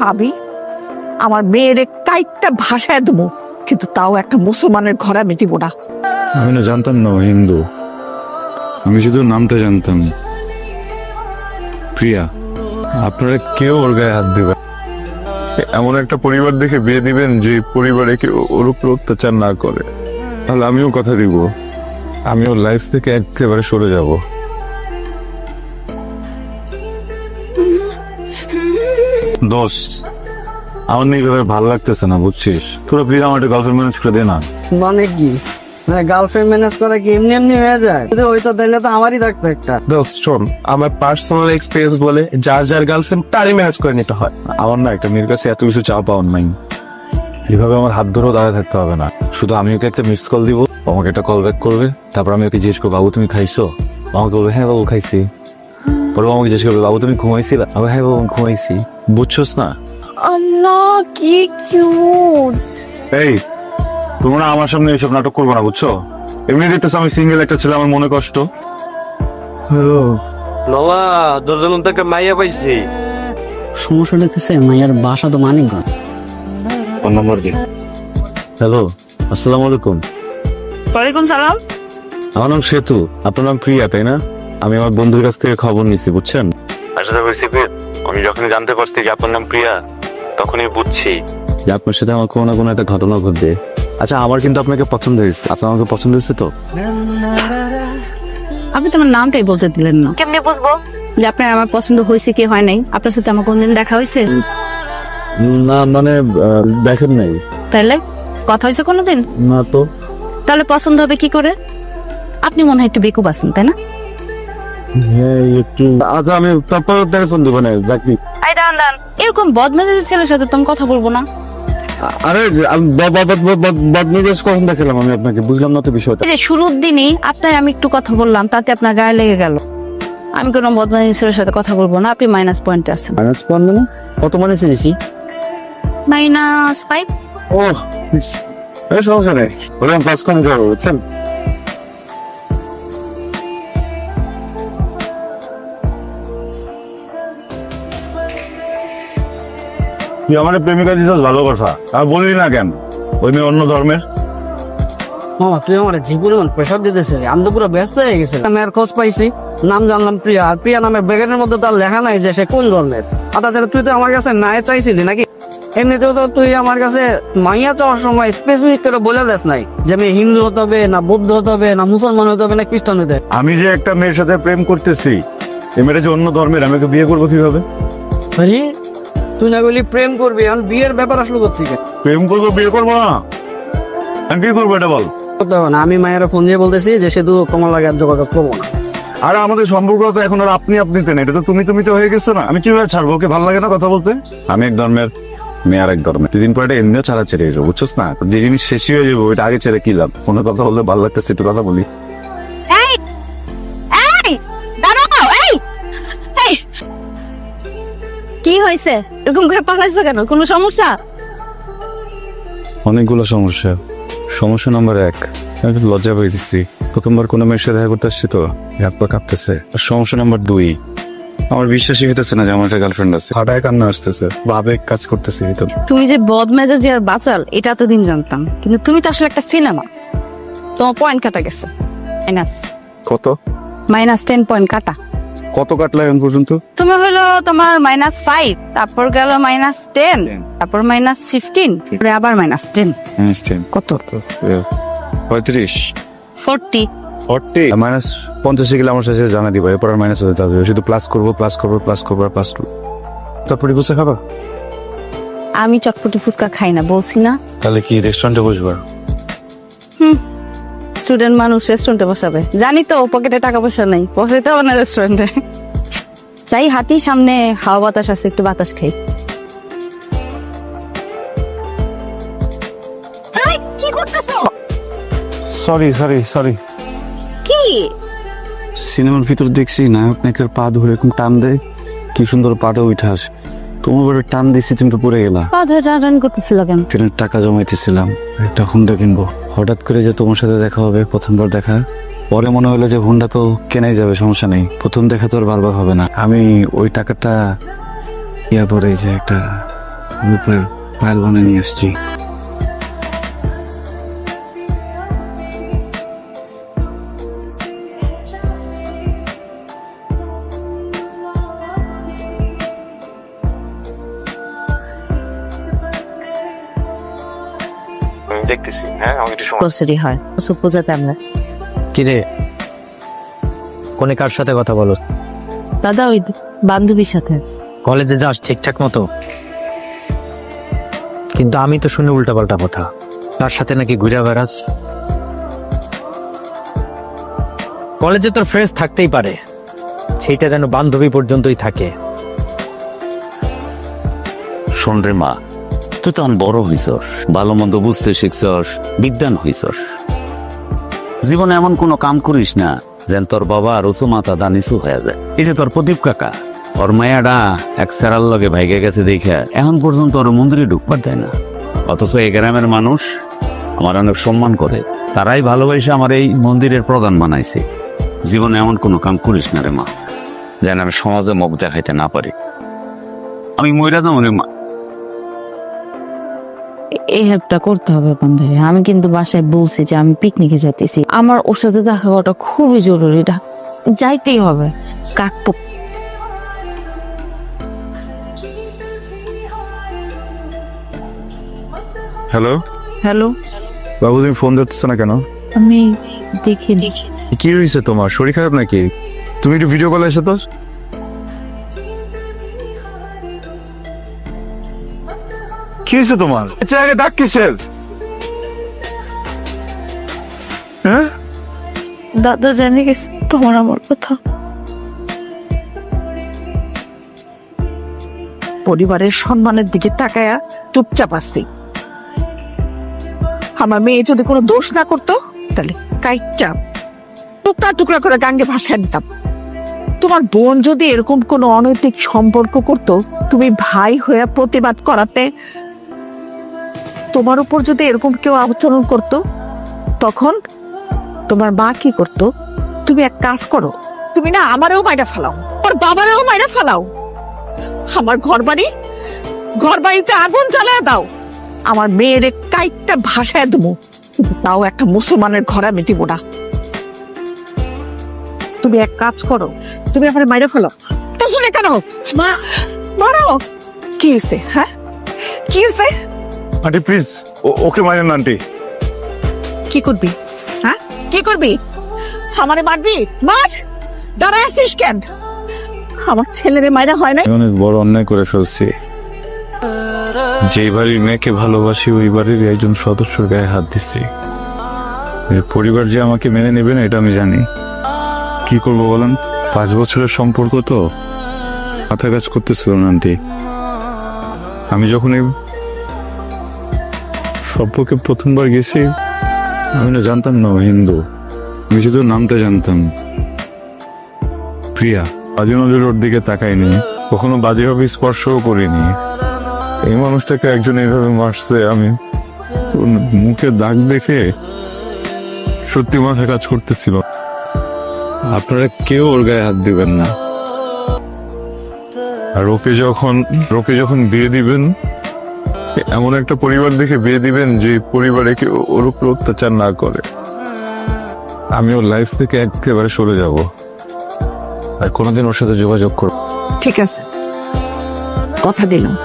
আমি আমার মেয়ের কাইটটা ভাষায় দেবো, কিন্তু তাও একটা মুসলমানের ঘরে আমি দিব না। আমি না জানতাম না হিন্দু। আমি শুধু নামটা জানতাম। প্রিয়া, আপনারা কেউ ওর গায়ে হাত দেবেন এমন একটা পরিবার দেখে বিয়ে দিবেন যে পরিবারে কেউ ওর উপর অত্যাচার না করে। তাহলে আমিও কথা দিব। আমি ওর লাইফ থেকে একেবারে সরে যাব। দোষ। আমার নিয়ে এভাবে ভালো লাগতেছে না বুঝছিস? তোরা প্লিজ আমার একটা গার্লফ্রেন্ড ম্যানেজ করে দে না। মানে কি? মানে গার্লফ্রেন্ড ম্যানেজ করা কি এমনি এমনি হয়ে যায়? যদি হইতো তাহলে তো আমারই থাকতো একটা। দোস্ত শোন আমার পার্সোনাল এক্সপিরিয়েন্স বলে যার যার গার্লফ্রেন্ড তারই ম্যানেজ করে নিতে হয়। আমার না একটা মেয়ের কাছে এত কিছু চা পাওয়ার নাই। এভাবে আমার হাত ধরেও দাঁড়ায় থাকতে হবে না। শুধু আমি ওকে একটা মিস কল দিব আমাকে একটা কল ব্যাক করবে তারপর আমি ওকে জিজ্ঞেস করব বাবু তুমি খাইছো? আমাকে বলবে হ্যাঁ বাবু খাইছি। পরে আমাকে জিজ্ঞেস করবে বাবু তুমি ঘুমাইছিলা আমি হ্যাঁ বাবু ঘুমাইছি। বুঝছোস না? আল্লাহ কি কিউট এই তোমরা আমার সামনে এইসব নাটক করব না বুঝছ? এমনি দেখতেছো আমি সিঙ্গেল একটা ছেলে আমার মনে কষ্ট। নওয়া দরজন থেকে মাইয়া পাইছি। সমস্যা দেখতেছে মায়ের বাসা তো মানিকগঞ্জ। ফোন নাম্বার দিন হ্যালো আসসালামু আলাইকুম। ওয়ালাইকুম সালাম। আমার নাম সেতু আপনার নাম প্রিয়া তাই না? আমি আমার বন্ধুর কাছ থেকে খবর নিছি বুঝছেন? আশা করছি আমি যখনই জানতে পারছি যে আপনার নাম প্রিয়া তখনই বুঝছি। যে আপনার সাথে আমার কোনো না কোনো একটা ঘটনা ঘটবে। আচ্ছা আমার কিন্তু আপনাকে পছন্দ হয়েছে। আপনার আমাকে পছন্দ হয়েছে তো? আপনি তো আমার নামটাই বলতে দিলেন না। কেমনে বুঝব? যে আপনার আমার পছন্দ হয়েছে কি হয় নাই? আপনার সাথে আমার কোনদিন দেখা হয়েছে? না মানে দেখেন নাই। তাহলে কথা হয়েছে কোনোদিন? না তো। তাহলে পছন্দ হবে কি করে? আপনি মনে হয় একটু বেকুব আছেন তাই না? একটু আচ্ছা আমি তারপর দিব না এরকম বদমেজাজি ছেলের সাথে তুমি কথা বলব না। আরে বদমেজাজ কখন দেখালাম আমি আপনাকে? বুঝলাম না তো বিষয়টা। এই যে শুরুর দিনই আপনার আমি একটু কথা বললাম তাতে আপনার গায়ে লেগে গেল। আমি কোনো বদমেজাজি ছেলের সাথে কথা বলব না আপনি মাইনাস পয়েন্টে আছেন। মাইনাস পয়েন্ট মানে? কত চিনিছি মাইনাস ফাইভ ও সমস্যা নেই। বললাম পাঁচ কম করব বুঝছেন? তুই আমার প্রেমিকা দিছিস ভালো কথা। আর বললি না কেন? ওই মেয়ে অন্য ধর্মের। মামা তুই আমার জীবনে প্রেশার দিতেছে আমি তো পুরো ব্যস্ত হয়ে গেছি আমি আর খোঁজ পাইছি। নাম জানলাম প্রিয়া। আর প্রিয়া নামের ব্যাগের মধ্যে তার লেখা নাই যে সে কোন ধর্মের। আর তাছাড়া তুই তো আমার কাছে নাই চাইছিলি নাকি? এমনিতেও তো তুই আমার কাছে মাইয়া চাওয়ার সময় স্পেসিফিক করে বলে দেস নাই যে আমি হিন্দু হতে হবে না বৌদ্ধ হতে হবে না মুসলমান হতে হবে না খ্রিস্টান হতে হবে। আমি যে একটা মেয়ের সাথে প্রেম করতেছি এই মেয়েটা যে অন্য ধর্মের আমি ওকে বিয়ে করব কীভাবে? তুই না বলি প্রেম করবি এখন বিয়ের ব্যাপার আসলো কোথেকে প্রেম করব বিয়ে করব না। আমি কি করব এটা বল? আমি মায়ের ফোন দিয়ে বলতেছি যে সে তো তোমার লাগে আর যোগাযোগ করব না। আর আমাদের সম্পর্ক তো এখন আর আপনি আপনিতে না এটা তো তুমি তুমি তো হয়ে গেছো না। আমি কীভাবে ছাড়বো ওকে ভালো লাগে না কথা বলতে? আমি এক ধর্মের মেয়ে আর এক ধর্মের। দুদিন পরে এটা এমনিও ছাড়া ছেড়ে যাব বুঝছস না? যে জিনিস শেষই হয়ে যাব ওইটা আগে ছেড়ে কি লাভ? কোনো কথা বললে ভালো লাগতেছে একটু কথা বলি। কি হয়েছে? এরকম করে পালাইছো কেন? কোনো সমস্যা? অনেকগুলো সমস্যা। সমস্যা নাম্বার এক আমি একটু লজ্জা প্রথমবার কোনো মেয়ের সাথে দেখা করতে আসছি তো হাত পা কাঁপতেছে। আর সমস্যা নাম্বার দুই আমার বিশ্বাসই হইতেছে না যে আমার একটা গার্লফ্রেন্ড আছে। হাঁটায় কান্না আসতেছে বা আবেগ কাজ করতেছে ভিতর তুমি যে বদমেজাজি আর বাচাল এটা দিন জানতাম। কিন্তু তুমি তো আসলে একটা সিনেমা তোমার পয়েন্ট কাটা গেছে। মাইনাস কত? মাইনাস টেন পয়েন্ট কাটা। কত কাটলা এখন পর্যন্ত? তুমি হলো তোমার মাইনাস ফাইভ তারপর গেল মাইনাস টেন তারপর মাইনাস ফিফটিন আবার মাইনাস টেন কত? পঁয়ত্রিশ। ফোরটি ফর্টি মাইনাস পঞ্চাশে গেলে আমার সাথে জানা দিবা এরপর আর মাইনাস হতে থাকবে শুধু প্লাস করব প্লাস করব প্লাস করব আর প্লাস করব। তারপরে বসে খাবা? আমি চটপটি ফুচকা খাই না বলছি না। তাহলে কি রেস্টুরেন্টে বসবা? স্টুডেন্ট মানুষ রেস্টুরেন্টে বসাবে। জানি তো পকেটে টাকা পয়সা নেই। বসাইতে হবে না রেস্টুরেন্টে চাই হাতি সামনে হাওয়া বাতাস আছে একটু বাতাস খাই। কি করতেছো? সরি সরি সরি কি? সিনেমার ভিতর দেখছি নায়ক নায়কের পা ধরে এরকম টান দেয়। কি সুন্দর পাটা উঠে আসে। তোমার টান দিছি তুমি তো পড়ে গেলা। পা ধরে টান করতেছিল কেন? ট্রেনের টাকা জমাইতেছিলাম একটা হুন্ডা কিনবো। হঠাৎ করে যে তোমার সাথে দেখা হবে প্রথমবার দেখা পরে মনে হলো যে হুন্ডা তো কেনাই যাবে সমস্যা নেই। প্রথম দেখা তো আর বারবার হবে না। আমি ওই টাকাটা ইয়া পরে যে একটা পায়ল বনে বানিয়ে নিয়ে আসছি। দেখতেছি হ্যাঁ? আমাকে একটু সময় প্রস্তুতি হয়। ওসব পূজাতে আমরা। কিরে? কোনে কার সাথে কথা বলো দাদা ওই বান্ধবীর সাথে। কলেজে যাস ঠিকঠাক মতো। কিন্তু আমি তো শুনি উল্টাপাল্টা কথা। তার সাথে নাকি ঘুরে বেড়াস? কলেজে তোর ফ্রেন্ডস থাকতেই পারে। সেইটা যেন বান্ধবী পর্যন্তই থাকে। শোন রে মা তুই তখন বড় হইছস ভালো মন্দ বুঝতে শিখছস বিদ্যান হইছস জীবনে এমন কোনো কাম করিস না যেন তোর বাবা আর উঁচু মাথা দা নিচু হয়ে যায়। এই যে তোর প্রদীপ কাকা, ওর মায়াডা এক সেরার লগে ভাইগে গেছে দেখে এখন পর্যন্ত ওর মন্দিরে ঢুকবার দেয় না। অথচ এই গ্রামের মানুষ আমার অনেক সম্মান করে। তারাই ভালোবাসে আমার এই মন্দিরের প্রধান বানাইছে। জীবনে এমন কোনো কাম করিস না রে মা, যেন আমি সমাজে মুখ দেখাইতে না পারি। আমি মইরা যাব মা। এই হেল্পটা করতে হবে বান্ধবী। আমি কিন্তু বাসায় বলছি যে আমি পিকনিকে যাইতেছি। আমার ওর সাথে দেখা করাটা খুবই জরুরি। যাইতেই হবে। কাক হ্যালো হ্যালো বাবু তুমি ফোন ধরতেছো না কেন? আমি দেখি দেখি কি হয়েছে তোমার? শরীর খারাপ নাকি? তুমি একটু ভিডিও কলে এসো তো। কি হয়েছে তোমার? আগে ডাক কিসের? হ্যাঁ? দাদা জানে গেছে তোমার আমার কথা। পরিবারের সম্মানের দিকে তাকায়া চুপচাপ আসছি আমার মেয়ে যদি কোনো দোষ না করতো তাহলে কাইটটা টুকরা টুকরা করে গাঙ্গে ভাসায় দিতাম। তোমার বোন যদি এরকম কোনো অনৈতিক সম্পর্ক করত তুমি ভাই হয়ে প্রতিবাদ করাতে তোমার উপর যদি এরকম কেউ আচরণ করত তখন তোমার মা কি করতো? তুমি এক কাজ করো তুমি না আমারেও মাইরা ফেলাও ওর বাবারেও মাইরা ফেলাও। আমার ঘর বাড়ি ঘর বাড়িতে আগুন জ্বালায় দাও। আমার মেয়ের কাইটটা ভাসায় দেবো তাও একটা মুসলমানের ঘর আমি দিব না। তুমি এক কাজ করো তুমি আমার মাইরা ফেলো তা শুনে কেন? মা। মারো কি হয়েছে হ্যাঁ? কি হয়েছে আন্টি প্লিজ ওকে মারেন না আন্টি কি করবি? হ্যাঁ? কি করবি? আমারে মারবি? মার! দাঁড়ায় আছিস কেন? আমার ছেলেরে মায়েরা হয় না অনেক বড় অন্যায় করে ফেলছি। যে বাড়ির মেয়েকে ভালোবাসি ওই বাড়ির একজন সদস্যর গায়ে হাত দিচ্ছি। এর পরিবার যে আমাকে মেনে নেবে না এটা আমি জানি। কি করব বলেন? পাঁচ বছরের সম্পর্ক তো মাথা কাজ করতেছিল না আন্টি। আমি যখন এই সম্পর্কে প্রথমবার গেছি, আমি না জানতাম না হিন্দু। আমি শুধু নামটা জানতাম। প্রিয়া বাজে নজর ওর দিকে তাকাইনি, কখনো বাজেভাবে স্পর্শও করিনি। এই মানুষটাকে একজন এইভাবে মারছে, আমি মুখে দাগ দেখে সত্যি মাথা কাজ করতেছিল। আপনারা কেউ ওর গায়ে হাত দিবেন না। আর ওকে যখন ওকে যখন বিয়ে দিবেন এমন একটা পরিবার দেখে বিয়ে দিবেন যে পরিবারে কেউ ওর উপর অত্যাচার না করে। আমি ওর লাইফ থেকে একেবারে সরে যাব। আর কোনোদিন ওর সাথে যোগাযোগ করব। ঠিক আছে। কথা দিলাম।